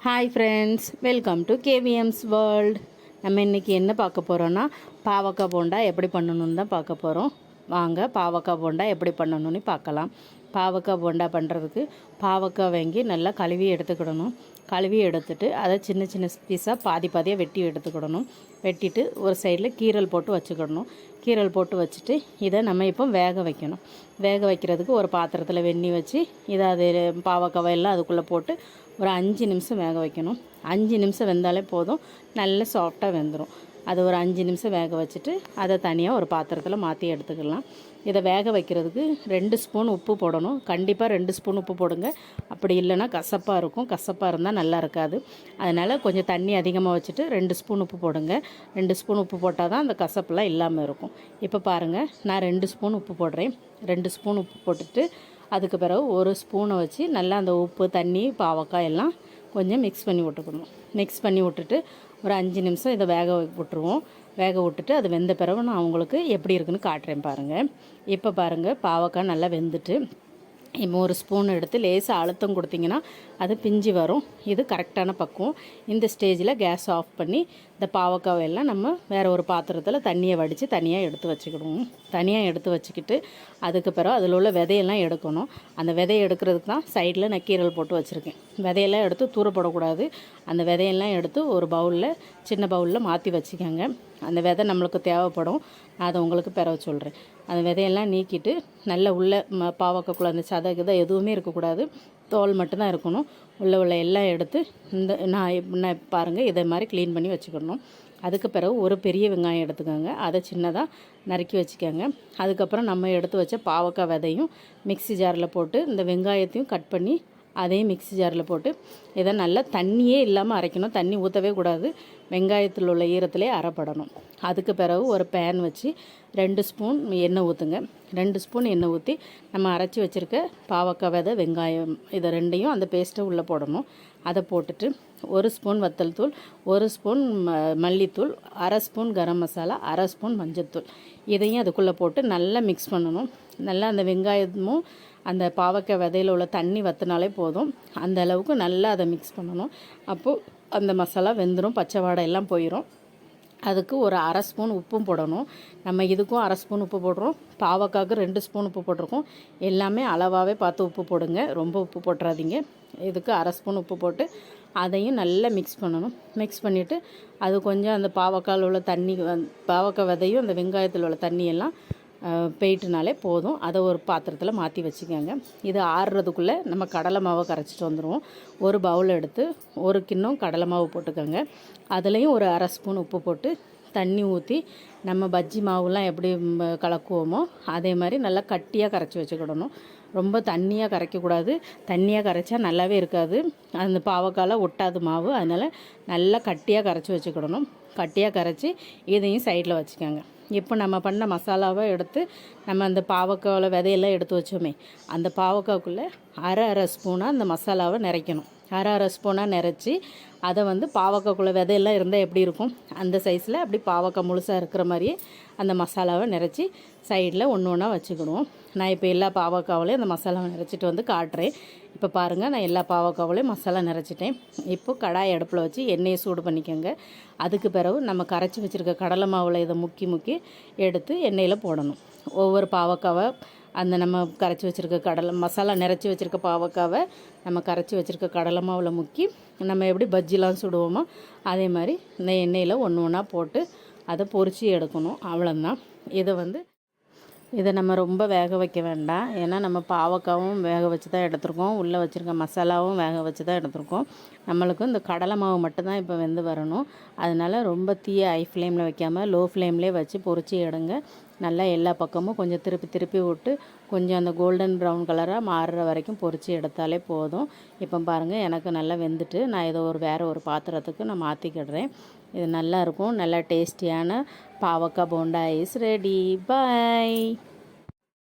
Hi friends welcome to KVM's world நம்ம இன்றைக்கி என்ன பார்க்க போகிறோன்னா பாவக்காய் போண்டா எப்படி பண்ணணுன்னு தான் பார்க்க போகிறோம் வாங்க. பாவக்காய் போண்டா எப்படி பண்ணணும்னு பார்க்கலாம். பாவக்காய் போண்டா பண்ணுறதுக்கு பாவக்காய் வாங்கி நல்லா கழுவி எடுத்துக்கிடணும். கழுவி எடுத்துட்டு அதை சின்ன சின்ன பீஸாக பாதி பாதியாக வெட்டி எடுத்துக்கிடணும். வெட்டிட்டு ஒரு சைடில் கீரல் போட்டு வச்சுக்கிடணும். கீரல் போட்டு வச்சுட்டு இதை நம்ம இப்போ வேக வைக்கணும். வேக வைக்கிறதுக்கு ஒரு பாத்திரத்தில் வெந்நி வச்சு இதை அது பாவக்காய் எல்லாம் அதுக்குள்ளே போட்டு ஒரு அஞ்சு நிமிஷம் வேக வைக்கணும். அஞ்சு நிமிஷம் வெந்தாலே போதும். நல்ல சாஃப்டாக வெந்துடும் அதை ஒரு அஞ்சு நிமிஷம் வேக வச்சுட்டு அதை தனியாக ஒரு பாத்திரத்தில் மாற்றி எடுத்துக்கலாம். இதை வேக வைக்கிறதுக்கு ரெண்டு ஸ்பூன் உப்பு போடணும். கண்டிப்பாக ரெண்டு ஸ்பூன் உப்பு போடுங்க. அப்படி இல்லைன்னா கசப்பாக இருக்கும். கசப்பாக இருந்தால் நல்லா இருக்காது. அதனால் கொஞ்சம் தண்ணி அதிகமாக வச்சுட்டு ரெண்டு ஸ்பூன் உப்பு போடுங்க. ரெண்டு ஸ்பூன் உப்பு போட்டால் தான் அந்த கசப்புலாம் இல்லாமல் இருக்கும். இப்போ பாருங்கள் நான் ரெண்டு ஸ்பூன் உப்பு போடுறேன். ரெண்டு ஸ்பூன் உப்பு போட்டுட்டு அதுக்கு பிறகு ஒரு ஸ்பூனை வச்சு நல்லா அந்த உப்பு தண்ணி பாவக்காய் எல்லாம் கொஞ்சம் மிக்ஸ் பண்ணி விட்டுக்கணும். மிக்ஸ் பண்ணி விட்டுட்டு ஒரு அஞ்சு நிமிஷம் இதை வேக விட்டுருவோம். வேக விட்டுட்டு அது வெந்த பிறகு நான் உங்களுக்கு எப்படி இருக்குன்னு காட்டுறேன் பாருங்கள் இப்போ பாருங்கள் பாவக்காய் நல்லா வெந்துட்டு இப்போ ஒரு ஸ்பூன் எடுத்து லேசாக அழுத்தம் கொடுத்தீங்கன்னா அது பிஞ்சு வரும். இது கரெக்டான பக்குவம். இந்த ஸ்டேஜில் கேஸ் ஆஃப் பண்ணி இந்த பாவக்காவை எல்லாம் நம்ம வேறு ஒரு பாத்திரத்தில் தண்ணியை வடித்து தனியாக எடுத்து வச்சுக்கிடுவோம் தனியாக எடுத்து வச்சுக்கிட்டு அதுக்கு பிறகு அதில் உள்ள விதையெல்லாம் எடுக்கணும். அந்த விதையை எடுக்கிறதுக்கு தான் சைடில் நான் கீரல் போட்டு வச்சுருக்கேன். விதையெல்லாம் எடுத்து தூரப்படக்கூடாது அந்த விதையெல்லாம் எடுத்து ஒரு பவுலில் சின்ன பவுலில் மாற்றி வச்சுக்கோங்க. அந்த விதை நம்மளுக்கு தேவைப்படும். நான் அதை உங்களுக்கு பிறகு சொல்கிறேன் அந்த விதையெல்லாம் நீக்கிட்டு நல்ல உள்ளே ம அந்த சதை கிதை எதுவுமே இருக்கக்கூடாது. தோல் மட்டும்தான் இருக்கணும். உள்ளே உள்ள எல்லாம் எடுத்து இந்த நான் பாருங்கள் இதை மாதிரி க்ளீன் பண்ணி வச்சுக்கணும். அதுக்கு பிறகு ஒரு பெரிய வெங்காயம் எடுத்துக்கோங்க. அதை சின்னதாக நறுக்கி வச்சுக்கோங்க. அதுக்கப்புறம் நம்ம எடுத்து வச்ச பாவக்காய் விதையும் மிக்ஸி ஜாரில் போட்டு இந்த வெங்காயத்தையும் கட் பண்ணி அதையும் மிக்ஸி ஜாரில் போட்டு இதை நல்லா தண்ணியே இல்லாமல் அரைக்கணும். தண்ணி ஊற்றவே கூடாது. வெங்காயத்தில் உள்ள ஈரத்திலே அரைப்படணும். அதுக்கு பிறகு ஒரு பேன் வச்சு ரெண்டு ஸ்பூன் எண்ணெய் ஊற்றுங்க ரெண்டு ஸ்பூன் எண்ணெய் ஊற்றி நம்ம அரைச்சி வச்சுருக்க பாவக்காய் விதை வெங்காயம் இதை ரெண்டையும் அந்த பேஸ்ட்டை உள்ளே போடணும். அதை போட்டுட்டு ஒரு ஸ்பூன் வத்தல் தூள் ஒரு ஸ்பூன் ம மல்லித்தூள் அரை ஸ்பூன் கரம் மசாலா அரை ஸ்பூன் மஞ்சள்தூள் இதையும் அதுக்குள்ளே போட்டு நல்லா மிக்ஸ் பண்ணணும். நல்லா அந்த வெங்காயமும் அந்த பாவக்காய் விதையில் உள்ள தண்ணி வற்றினாலே போதும். அந்த அளவுக்கு நல்லா அதை மிக்ஸ் பண்ணணும். அப்போது அந்த மசாலா வெந்துடும் பச்சை வாடை எல்லாம் போயிடும் அதுக்கு ஒரு அரை ஸ்பூன் உப்பும் போடணும். நம்ம இதுக்கும் அரை ஸ்பூன் உப்பு போடுறோம். பாவக்காய்க்கு ரெண்டு ஸ்பூன் உப்பு போட்டிருக்கோம். எல்லாமே அளவாகவே பார்த்து உப்பு போடுங்க. ரொம்ப உப்பு போட்டுறாதீங்க. இதுக்கு அரை ஸ்பூன் உப்பு போட்டு அதையும் நல்லா மிக்ஸ் பண்ணணும். மிக்ஸ் பண்ணிவிட்டு அது கொஞ்சம் அந்த பாவக்காயில் உள்ள தண்ணி பாவக்காய் விதையும் அந்த வெங்காயத்தில் உள்ள தண்ணியெல்லாம் போயிட்டுனாலே போதும். அதை ஒரு பாத்திரத்தில் மாற்றி வச்சுக்கோங்க. இது ஆறுறதுக்குள்ளே நம்ம கடலை மாவை கரைச்சிட்டு வந்துடுவோம் ஒரு பவுல் எடுத்து ஒரு கிண்ணம் கடலை மாவு போட்டுக்கோங்க. அதுலேயும் ஒரு அரை ஸ்பூன் உப்பு போட்டு தண்ணி ஊற்றி நம்ம பஜ்ஜி மாவுலாம் எப்படி கலக்குவோமோ அதே மாதிரி நல்லா கட்டியாக கரைச்சி வச்சுக்கிடணும். ரொம்ப தண்ணியாக கரைக்கக்கூடாது. தண்ணியாக கரைச்சா நல்லாவே இருக்காது. அந்த பாவக்கால ஒட்டாது மாவு. அதனால் நல்லா கட்டியாக கரைச்சி வச்சுக்கிடணும். கட்டியாக கரைச்சி இதையும் சைடில் வச்சுக்கோங்க. இப்போ நம்ம பண்ண மசாலாவை எடுத்து நம்ம அந்த பாவக்காவில் விதையெல்லாம் எடுத்து வச்சோமே அந்த பாவக்காய்க்குள்ளே அரை அரை ஸ்பூனாக அந்த மசாலாவை நிறைக்கணும். அரை அரை ஸ்பூனாக நிறச்சி அதை வந்து பாவக்காய்க்குள்ளே விதையெல்லாம் இருந்தால் எப்படி இருக்கும்? அந்த சைஸில் அப்படி பாவக்காய் முழுசாக இருக்கிற மாதிரியே அந்த மசாலாவை நிறச்சி சைடில் ஒன்று ஒன்றா வச்சுக்கிடுவோம். நான் இப்போ எல்லா பாவக்காவிலையும் அந்த மசாலாவை நிறச்சிட்டு வந்து காட்டுறேன். இப்போ பாருங்கள் நான் எல்லா பாவக்காவிலையும் மசாலா நிறச்சிட்டேன். இப்போ கடாய் அடுப்பில் வச்சு எண்ணெயை சூடு பண்ணிக்கோங்க. அதுக்கு பிறகு நம்ம கரைச்சி வச்சுருக்க கடலை மாவில் இதை முக்கி முக்கி எடுத்து எண்ணெயில் போடணும். ஒவ்வொரு பாவக்காவை அந்த நம்ம கரைச்சி வச்சுருக்க கடலை மசாலா நிறச்சி வச்சுருக்க பாவக்காவை நம்ம கரைச்சி வச்சுருக்க கடலை மாவில் முக்கி நம்ம எப்படி பஜ்ஜிலாம் சுடுவோமோ அதே மாதிரி இந்த எண்ணெயில் ஒன்று ஒன்றா போட்டு அதை பொறிச்சி எடுக்கணும். அவ்வளோதான் இதை வந்து இதை நம்ம ரொம்ப வேக வைக்க வேண்டாம். ஏன்னா நம்ம பாவக்காவும் வேக வச்சு தான் எடுத்திருக்கோம். உள்ளே வச்சுருக்க மசாலாவும் வேக வச்சு தான் எடுத்திருக்கோம். நம்மளுக்கு இந்த கடலை மாவு மட்டும்தான் இப்போ வெந்து வரணும். அதனால ரொம்ப தீய ஹை ஃப்ளேமில் வைக்காமல் லோ ஃப்ளேம்லேயே வச்சு பொரிச்சு எடுங்க. நல்லா எல்லா பக்கமும் கொஞ்சம் திருப்பி திருப்பி விட்டு கொஞ்சம் அந்த கோல்டன் ப்ரௌன் கலராக மாறுற வரைக்கும் பொரிச்சு எடுத்தாலே போதும். இப்போ பாருங்கள் எனக்கு நல்லா வெந்துட்டு நான் ஏதோ ஒரு வேறு ஒரு பாத்திரத்துக்கு நான் மாற்றிக்கிடுறேன் இது நல்லா இருக்கும். நல்லா டேஸ்டியான பாவக்காய் போண்டா ஐஸ் ரெடி பாய்